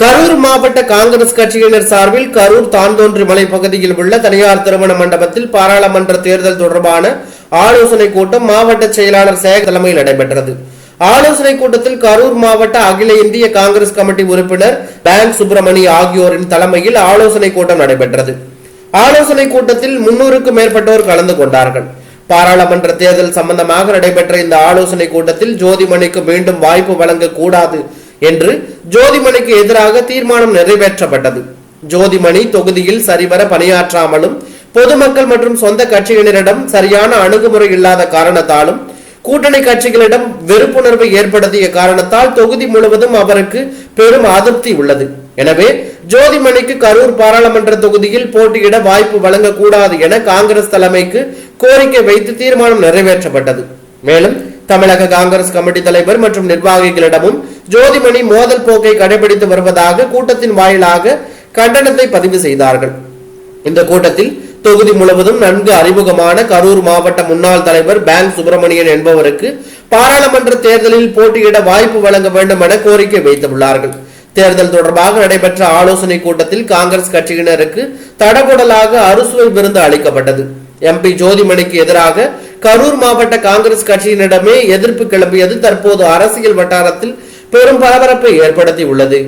கரூர் மாவட்ட காங்கிரஸ் கட்சியினர் சார்பில் கரூர் தாந்தோன்றி மலை பகுதியில் உள்ள தனியார் திருமண மண்டபத்தில் பாராளுமன்ற தேர்தல் தொடர்பான ஆலோசனை கூட்டம் மாவட்ட செயலாளர் சேக தலைமையில் நடைபெற்றது. ஆலோசனை கூட்டத்தில் கரூர் மாவட்ட அகில இந்திய காங்கிரஸ் கமிட்டி உறுப்பினர் பேங்க் சுப்பிரமணி ஆகியோரின் தலைமையில் ஆலோசனை கூட்டம் நடைபெற்றது. ஆலோசனை கூட்டத்தில் முன்னூறுக்கும் மேற்பட்டோர் கலந்து கொண்டார்கள். பாராளுமன்ற தேர்தல் சம்பந்தமாக நடைபெற்ற இந்த ஆலோசனை கூட்டத்தில் ஜோதிமணிக்கு மீண்டும் வாய்ப்பு வழங்கக்கூடாது என்று ஜோதிமணிக்கு எதிராக தீர்மானம் நிறைவேற்றப்பட்டது. ஜோதிமணி தொகுதியில் சரிவர பணியாற்றாமலும் பொதுமக்கள் மற்றும் சொந்த கட்சியினரிடம் சரியான அணுகுமுறை இல்லாத காரணத்தாலும் கூட்டணி கட்சிகளிடம் வெறுப்புணர்வை ஏற்படுத்திய காரணத்தால் தொகுதி முழுவதும் அவருக்கு பெரும் அதிருப்தி உள்ளது. எனவே ஜோதிமணிக்கு கரூர் பாராளுமன்ற தொகுதியில் போட்டியிட வாய்ப்பு வழங்கக்கூடாது என காங்கிரஸ் தலைமைக்கு கோரிக்கை வைத்து தீர்மானம் நிறைவேற்றப்பட்டது. மேலும் தமிழக காங்கிரஸ் கமிட்டி தலைவர் மற்றும் நிர்வாகிகளிடமும் ஜோதிமணி மோதல் போக்கை கடைபிடித்து வருவதாக கூட்டத்தின் வாயிலாக கண்டனத்தை பதிவு செய்தார்கள். இந்த கூட்டத்தில் தொகுதி முழுவதும் நன்கு அறிமுகமான கரூர் மாவட்ட முன்னாள் தலைவர் பேங்க் சுப்பிரமணியன் என்பவருக்கு பாராளுமன்ற தேர்தலில் போட்டியிட வாய்ப்பு வழங்க வேண்டும் என கோரிக்கை வைத்துள்ளார்கள். தேர்தல் தொடர்பாக நடைபெற்ற ஆலோசனை கூட்டத்தில் காங்கிரஸ் கட்சியினருக்கு தடகுடலாக அறுசுவை விருந்து அளிக்கப்பட்டது. எம்பி ஜோதிமணிக்கு எதிராக கரூர் மாவட்ட காங்கிரஸ் கட்சியினிடமே எதிர்ப்பு கிளம்பியது தற்போது அரசியல் வட்டாரத்தில் பெரும் பரபரப்பை ஏற்படுத்தி உள்ளது